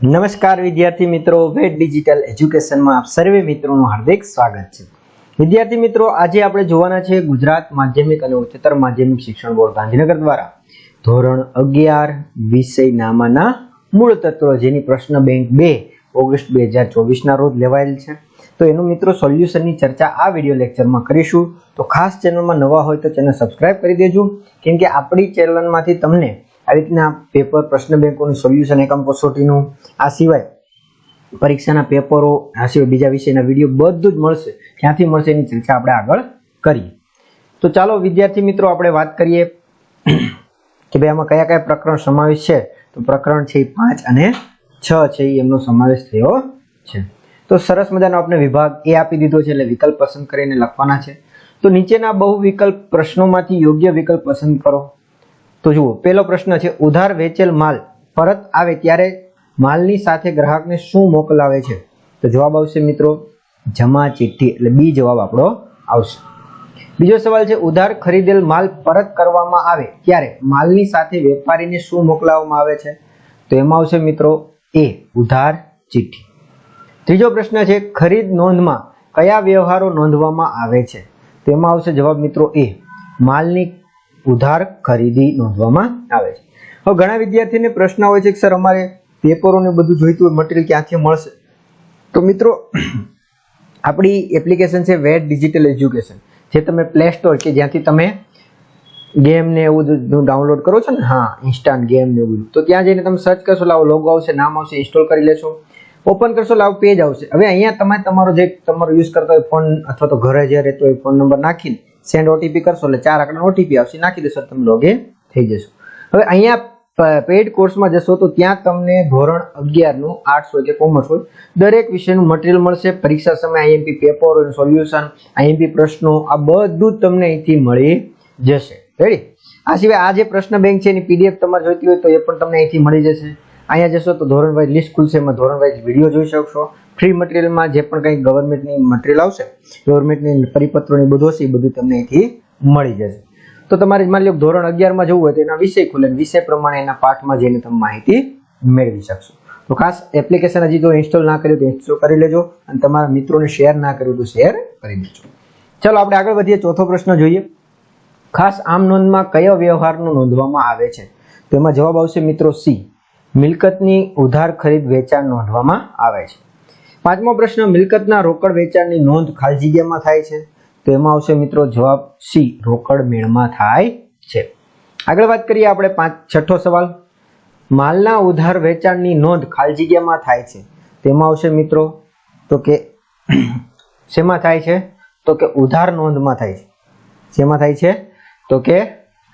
નમસ્કાર વિદ્યાર્થી મિત્રો વેટ ડિજિટલ એજ્યુકેશનમાં આપ સર્વે મિત્રોનું હાર્દિક સ્વાગત છે. વિદ્યાર્થી મિત્રો, આજે આપણે જોવાના છે ગુજરાત માધ્યમિક અને ઉચ્ચતર માધ્યમિક શિક્ષણ બોર્ડ ગાંધીનગર દ્વારા ધોરણ અગિયાર વિષય નામાના મૂળ તત્વો જેની પ્રશ્ન બેંક બે, ઓગસ્ટ બે હજાર ચોવીસના રોજ લેવાયેલ છે. તો એનું મિત્રો, સોલ્યુશનની ચર્ચા આ વીડિયો લેક્ચરમાં કરીશું. તો ખાસ ચેનલમાં નવા હોય તો ચેનલ સબસ્ક્રાઇબ કરી દેજો. કેમ કે આપણી ચેનલમાંથી તમને આ રીતના પેપર પ્રશ્ન બેંકોનું સોલ્યુશન એકમ કસોટીનું, આ સિવાય પરીક્ષાના પેપરો, આ સિવાય બીજા વિષયના વીડિયો બધું જ મળશે. ક્યાંથી મળશે એની ચર્ચા આપણે આગળ કરીએ. તો ચાલો વિદ્યાર્થી મિત્રો, આપણે વાત કરીએ કે ભાઈ આમાં કયા કયા પ્રકરણ સમાવેશ છે? તો પ્રકરણ છે એ પાંચ અને છ છે એ એમનો સમાવેશ થયો છે. તો સરસ મજાનો આપણે વિભાગ એ આપી દીધો છે, એટલે વિકલ્પ પસંદ કરીને લખવાના છે. તો નીચેના બહુ વિકલ્પ પ્રશ્નોમાંથી યોગ્ય વિકલ્પ પસંદ કરો. તો જુઓ, પહેલો પ્રશ્ન છે, ઉધાર વેચેલ માલ પરત આવે ત્યારે માલની સાથે ગ્રાહકને શું મોકલાવે છે? તો જવાબ આવશે મિત્રો, જમા ચિઠ્ઠી, એટલે બી જવાબ આપણો આવશે. બીજો સવાલ છે, ઉધાર ખરીદેલ માલ પરત કરવામાં આવે ત્યારે માલની સાથે વેપારીને શું મોકલાવવામાં આવે છે? તો એમાં આવશે મિત્રો, એ, ઉધાર ચિઠ્ઠી. ત્રીજો પ્રશ્ન છે, ખરીદ નોંધમાં કયા વ્યવહારો નોંધવામાં આવે છે? તેમાં આવશે જવાબ મિત્રો, એ, માલની ઉધાર ખરીદી નોંધવામાં આવે છે. હવે ઘણા વિદ્યાર્થીને પ્રશ્ન હોય છે કે સર, અમારે પેપરોને બધું જોઈતું હોય મટીરિયલ ક્યાંથી મળશે? તો મિત્રો, આપણી એપ્લિકેશન છે વેટ ડિજિટલ એજ્યુકેશન જે તમે પ્લે સ્ટોર કે જ્યાંથી તમે ગેમ ને એવું ડાઉનલોડ કરો છો ને? હા ઇન્સ્ટાન્ટ ગેમ ને એવું તો ત્યાં જઈને તમે સર્ચ કરશો, લાવો લોગો આવશે, નામ આવશે ઇન્સ્ટોલ કરી લેશો. ઓપન કરશો, લાવ પેજ આવશે. હવે અહીંયા તમે તમારો જે તમારો યુઝ કરતા હોય ફોન અથવા તો ઘરે જે રહેતો હોય ફોન નંબર નાખીને સેન્ડ ઓટીપી કરશો એટલે ચાર આંકડા ઓટીપી આવશે. નાખી દેશો તમે લોગે થઈ જશો. હવે અહીંયા પેઇડ કોર્સમાં જશો તો ત્યાં તમને ધોરણ અગિયારનું આર્ટ્સ હોય કે કોમર્સ હોય, દરેક વિષયનું મટીરિયલ મળશે. પરીક્ષા સમયે આઈએમપી પેપર સોલ્યુશન આઈએમપી પ્રશ્નો, આ બધું તમને અહીંથી મળી જશે. રેડી આ સિવાય આ જે પ્રશ્ન બેંક છે એની પીડીએફ તમારે જોઈતી હોય તો એ પણ તમને અહીંથી મળી જશે. અહીંયા જશો તો ધોરણ વાઇઝ લિસ્ટ ખુલશે, એમાં ધોરણ વાઇઝ વીડિયો જોઈ શકશો. ફ્રી મટીરિયલમાં જે પણ કંઈ ગવર્મેન્ટની મટીરિયલ આવશે ગવર્મેન્ટની પરિપત્રોની બધું હશે, એ બધું તમને અહીંથી મળી જશે. તો તમારે માની લો ધોરણ અગિયારમાં જવું હોય તો એના વિષય ખુલે વિષય પ્રમાણે એના પાઠમાં જઈને તમે માહિતી મેળવી શકશો. તો ખાસ એપ્લિકેશન હજી જો ઇન્સ્ટોલ ના કર્યું તો ઇન્સ્ટોલ કરી લેજો અને તમારા મિત્રોને શેર ના કર્યું તો શેર કરી દેજો ચાલો, આપણે આગળ વધીએ, ચોથો પ્રશ્ન જોઈએ. ખાસ આમ નોંધમાં કયો વ્યવહારનો નોંધવામાં આવે છે? તો એમાં જવાબ આવશે મિત્રો સી. મિલકતની ઉધાર ખરીદ વેચાણ નોંધવામાં આવે છે. પાંચમો પ્રશ્ન, મિલકતના રોકડ વેચાણની નોંધ ખાલી જગ્યામાં થાય છે? તો એમાં આવશે મિત્રો જવાબ સી, રોકડ મેળમાં થાય છે. આગળ વાત કરીએ આપણે પાંચ, છઠ્ઠો સવાલ. માલના ઉધાર વેચાણની નોંધ ખાલી જગ્યામાં થાય છે. તેમાં આવશે મિત્રો, તો કે શેમાં થાય છે? તો કે ઉધાર નોંધમાં થાય છે. શેમાં થાય છે? તો કે,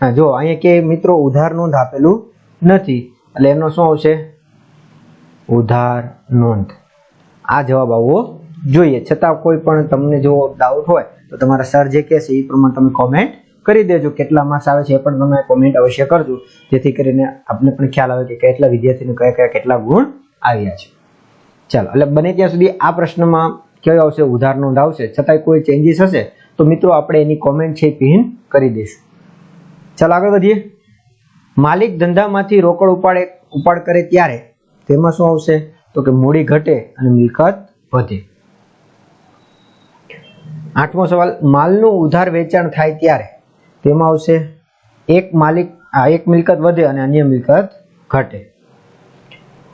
હા, જો, અહીંયા કે મિત્રો ઉધાર નોંધ આપેલું નથી. એટલે એનો શું આવશે? ઉધાર નોંધ. આ જવાબ આવવો જોઈએ. છતાં કોઈ પણ તમને જો ડાઉટ હોય, તો તમારા સર જે કહેશે એ પ્રમાણે તમે કોમેન્ટ કરી દેજો. કેટલા માર્ક્સ આવે છે એ પણ તમે કોમેન્ટ અવશ્ય કરજો. જેથી કરીને આપને પણ ખ્યાલ આવે કે કેટલા વિદ્યાર્થીને કયા કયા કેટલા ગુણ આવ્યા છે. ચાલો, એટલે બને ત્યાં સુધી આ પ્રશ્નમાં કયો આવશે? ઉધાર નોંધ આવશે. છતાંય કોઈ ચેન્જીસ હશે, તો મિત્રો આપણે એની કોમેન્ટ છે પિન કરી દઈશું. ચાલો આગળ વધીએ. માલિક ધંધામાંથી રોકડ ઉપાડે, ઉપાડ કરે ત્યારે તેમાં શું આવશે? તો કે મૂડી ઘટે અને મિલકત વધે. આઠમો સવાલ, માલનું ઉધાર વેચાણ થાય ત્યારે તેમાં આવશે એક માલિક, આ એક મિલકત વધે અને અન્ય મિલકત ઘટે.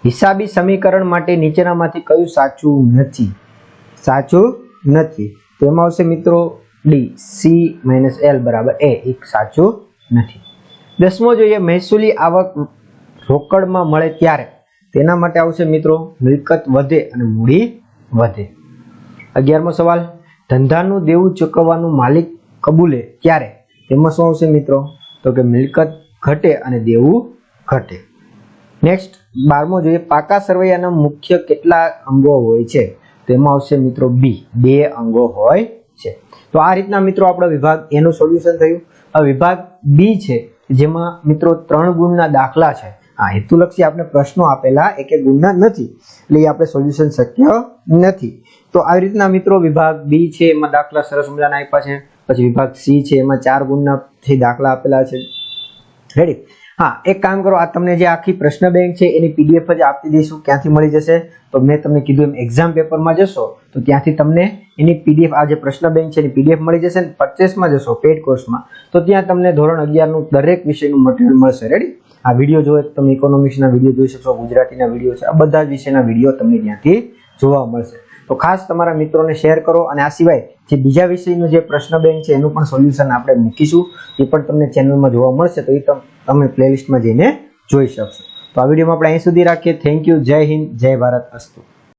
હિસાબી સમીકરણ માટે નીચેનામાંથી કયું સાચું નથી? સાચું નથી. તેમાં આવશે મિત્રો ડી, સી માઇનસ એલ બરાબર એ, એક સાચું નથી. દસમો જોઈએ મહેસૂલી આવક રોકડમાં મળે ત્યારે. તેના માટે આવશે મિત્રો મિલકત વધે અને મૂડી વધે. અગિયારમો સવાલ, ધંધાનું દેવું ચૂકવવાનું માલિક કબૂલે ત્યારે? તેમાં શું આવશે મિત્રો? તો કે મિલકત ઘટે અને દેવું ઘટે. નેક્સ્ટ બારમો જોઈએ પાકા સરવૈયાના મુખ્ય કેટલા અંગો હોય છે? તેમાં આવશે મિત્રો બી બે અંગો હોય છે. તો આ રીતના મિત્રો આપણો વિભાગ એનું સોલ્યુશન થયું. હવે વિભાગ બી છે. જેમાં મિત્રો ત્રણ ગુણના દાખલા છે. આ હેતુલક્ષી આપણે પ્રશ્નો આપેલા, એક એક ગુણના નથી. એટલે આપણે સોલ્યુશન શક્ય નથી. તો આવી રીતના મિત્રો વિભાગ બી છે, એમાં દાખલા સરસ મજાના આપ્યા છે. પછી વિભાગ સી છે, એમાં ચાર ગુણના થી દાખલા આપેલા છે. રેડી હા, એક કામ કરો, આ તમને જે આખી પ્રશ્ન બેંક છે, એની પીડીએફ જ આપી દઈશું, ક્યાંથી મળી જશે? તો મેં તમને કીધું એમ એક્ઝામ પેપરમાં જશો, તો ત્યાંથી તમને એની પીડીએફ આ જે પ્રશ્ન બેંક છે, એની પીડીએફ મળી જશે ને પરચેસમાં જશો પેડ કોર્સમાં તો ત્યાં તમને ધોરણ અગિયારનું દરેક વિષયનું મટીરિયલ મળશે. રેડી આ વીડિયો જોવે, તમે ઇકોનોમિક્સના વીડિયો જોઈ શકશો, ગુજરાતીના વીડિયો છે, આ બધા જ વિષયના વીડિયો તમને ત્યાંથી જોવા મળશે. તો ખાસ તમારા મિત્રોને શેર કરો અને આ સિવાય જે બીજા વિષયનું જે પ્રશ્ન બેંક છે, એનું પણ સોલ્યુશન આપણે મૂકીશું. એ પણ તમને ચેનલમાં જોવા મળશે, તો એ તમ- પ્લેલિસ્ટમાં જઈને જોઈ શકશો. તો આ વિડીયોમાં આપણે અહીં સુધી રાખીએ. થેન્ક યુ જય હિન્દ. જય ભારત. અસ્તુ.